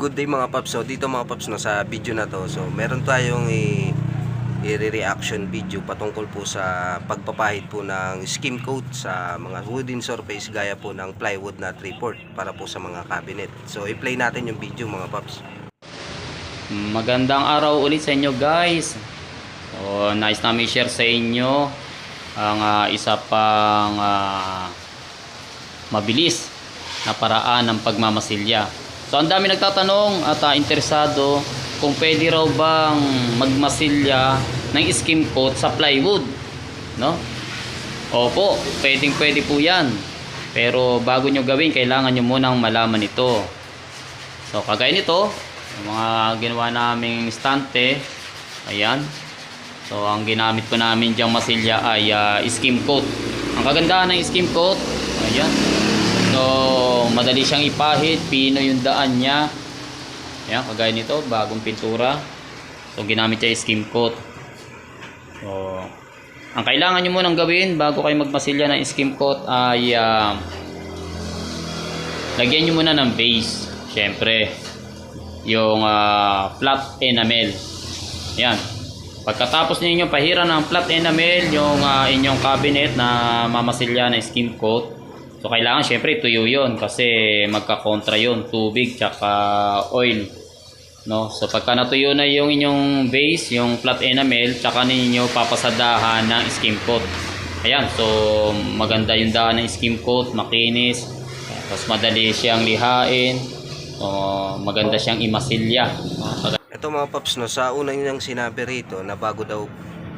Good day mga paps. So dito mga paps no, sa video na to. So meron tayong i-reaction video patungkol po sa pagpapahid po ng skim coat sa mga wooden surface gaya po ng plywood na 3/4 para po sa mga cabinet. So i-play natin yung video mga paps. Magandang araw ulit sa inyo guys. So, nice namin share sa inyo ang ah, isa pang ah, mabilis na paraan ng pagmamasilya. So ang dami nagtatanong at ah, interesado kung pwede raw bang magmasilya ng skim coat sa plywood, no? Opo, pwedeng pwede po 'yan. Pero bago nyo gawin, kailangan nyo munang malaman ito. So kagaya nito, mga ginawa naming stante, ayan. So ang ginamit ko namin diyang masilya ay ah, skim coat. Ang kagandahan ng skim coat, ayan. Madali siyang ipahid, pino yung daan niya. Ayan, kagaya nito, bagong pintura. So ginamit yung skim coat. So ang kailangan nyo munang gawin bago kayo magmasilya ng skim coat ay ah, lagyan nyo muna ng base. Siyempre, yung ah, flat enamel. Yan. Pagkatapos ninyo pahiran ng flat enamel yung ah, inyong cabinet na mamasilya na skim coat. So kailangan syempre tuyo 'yon kasi magka-kontra 'yon, tubig tsaka oil. No? So pagka natuyo na yung inyong base, yung flat enamel, tsaka ninyo papasadahan ng skim coat. Ayan, so maganda yung daan ng skim coat, makinis, tapos madali siyang lihain, so, maganda siyang imasilya. Ito mga paps no, sa unang niyang sinabi rito na bago daw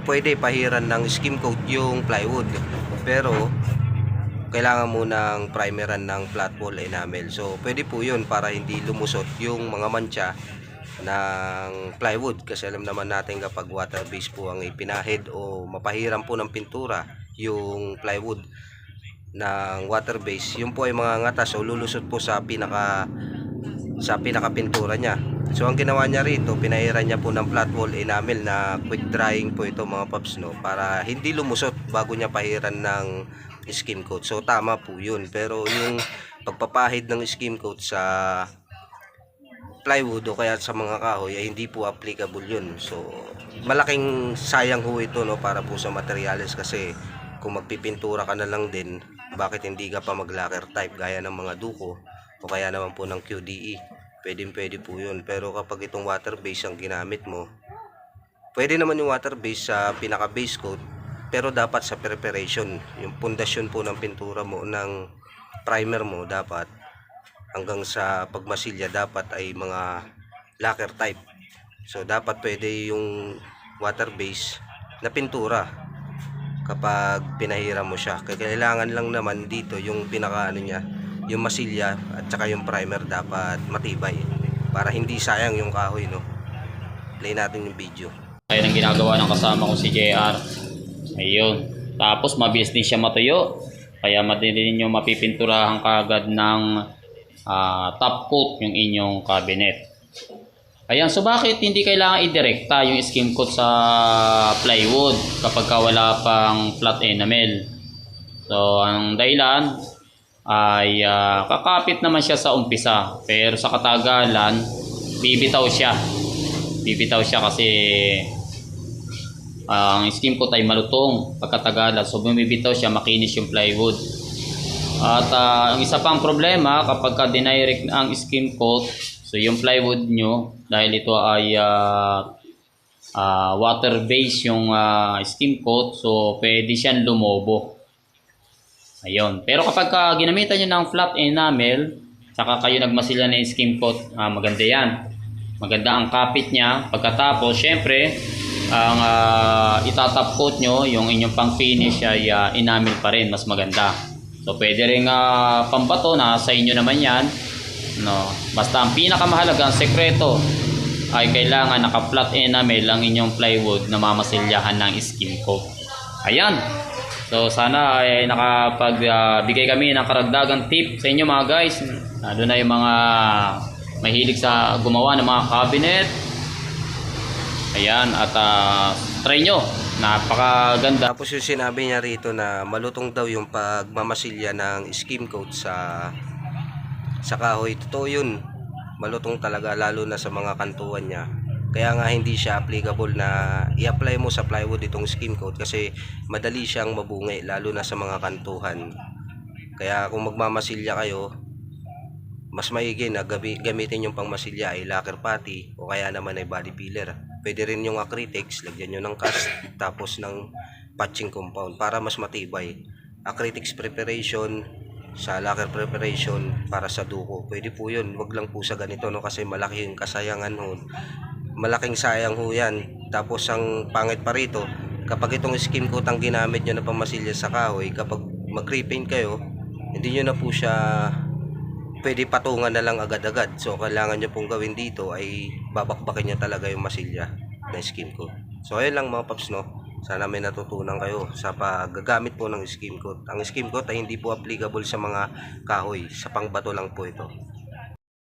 pwede pahiran ng skim coat yung plywood. Pero kailangan mo ng primeran ng flat wall enamel. So pwede po 'yun para hindi lumusot yung mga mancha ng plywood kasi alam naman natin kapag water based po ang ipinahid o mapahiran po ng pintura yung plywood ng water base yun po ay mga ngatas o lulusot po sa pinaka sa pinakapintura niya. So ang ginawa niya rito, pinahiran niya po ng flat wall enamel na quick drying po ito mga paps no para hindi lumusot bago niya pahiran ng skim coat. So tama po 'yun. Pero yung pagpapahid ng skim coat sa plywood o kaya sa mga kahoy ay hindi po applicable 'yun. So malaking sayang ho ito no para po sa materials kasi kung magpipintura ka na lang din, bakit hindi ka pa mag-lacquer type gaya ng mga duko o kaya naman po ng QDE pwedeng pwede po yun. Pero kapag itong water base ang ginamit mo pwede naman yung water base sa pinaka base coat pero dapat sa preparation. Yung pundasyon po ng pintura mo ng primer mo dapat hanggang sa pagmasilya dapat ay mga lacquer type. So dapat pwede yung water base na pintura kapag pinahiram mo siya. Kailangan lang naman dito yung pinaka ano niya yung masilya at saka yung primer dapat matibay para hindi sayang yung kahoy no play natin yung video Ayun ang ginagawa ng kasama ko si JR. Ayun. Tapos mabilis din siya matuyo. Kaya madali ninyo mapipinturahan kagad ng ah, top coat yung inyong cabinet. Ayan, so bakit hindi kailangan idirekta yung skim coat sa plywood kapag ka wala pang flat enamel? So, ang dahilan ay ah, kakapit naman siya sa umpisa. Pero sa katagalan, bibitaw siya. Bibitaw siya kasi ah, ang skim coat ay malutong pagkatagalan. So, bumibitaw siya, makinis yung plywood. At ah, ang isa pang problema kapag ka dinirect ang skim coat, so yung plywood nyo, dahil ito ay ah, ah, water base yung ah, skim coat, so pwede siyang lumobo. Ayun. Pero kapag ka ginamitan nyo ng flat enamel, saka kayo nagmasila ng skim coat, ah, maganda yan. Maganda ang kapit niya. Pagkatapos, syempre, ang ah, itatap coat nyo, yung inyong pang finish ay ah, enamel pa rin, mas maganda. So pwede rin uh, pambato na sa inyo naman yan. No. Basta ang pinakamahalaga, ang sekreto ay kailangan naka-flat enamel ang inyong plywood na mamasilyahan ng skim coat. Ayan. So sana ay nakapagbigay kami ng karagdagang tip sa inyo mga guys. Lalo na yung mga mahilig sa gumawa ng mga cabinet. Ayan at ah, try nyo. Napakaganda. Tapos yung sinabi niya rito na malutong daw yung pagmamasilya ng skim coat sa sa kahoy. Totoo yun. malutong talaga lalo na sa mga kantuan niya. Kaya nga hindi siya applicable na i-apply mo sa plywood itong skim coat kasi madali siyang mabungi lalo na sa mga kantuhan. Kaya kung magmamasilya kayo, mas maigi na gamitin yung pangmasilya ay lacquer putty o kaya naman ay body filler. Pwede rin yung acrylics, lagyan nyo ng cast tapos ng patching compound para mas matibay. Acrylics preparation sa lacquer preparation para sa duko. Pwede po yun. Wag lang po sa ganito no kasi malaki yung kasayangan ho. Malaking sayang ho yan. Tapos ang pangit pa rito, kapag itong skim coat ang ginamit nyo na pamasilya sa kahoy, kapag mag-repaint kayo, hindi nyo na po siya pwede patungan na lang agad-agad. So, kailangan nyo pong gawin dito ay babakbakin nyo talaga yung masilya na skim coat. So, ayun lang mga paps, no? Sana may natutunan kayo sa paggagamit po ng skim coat. Ang skim coat ay hindi po applicable sa mga kahoy. Sa pangbato lang po ito.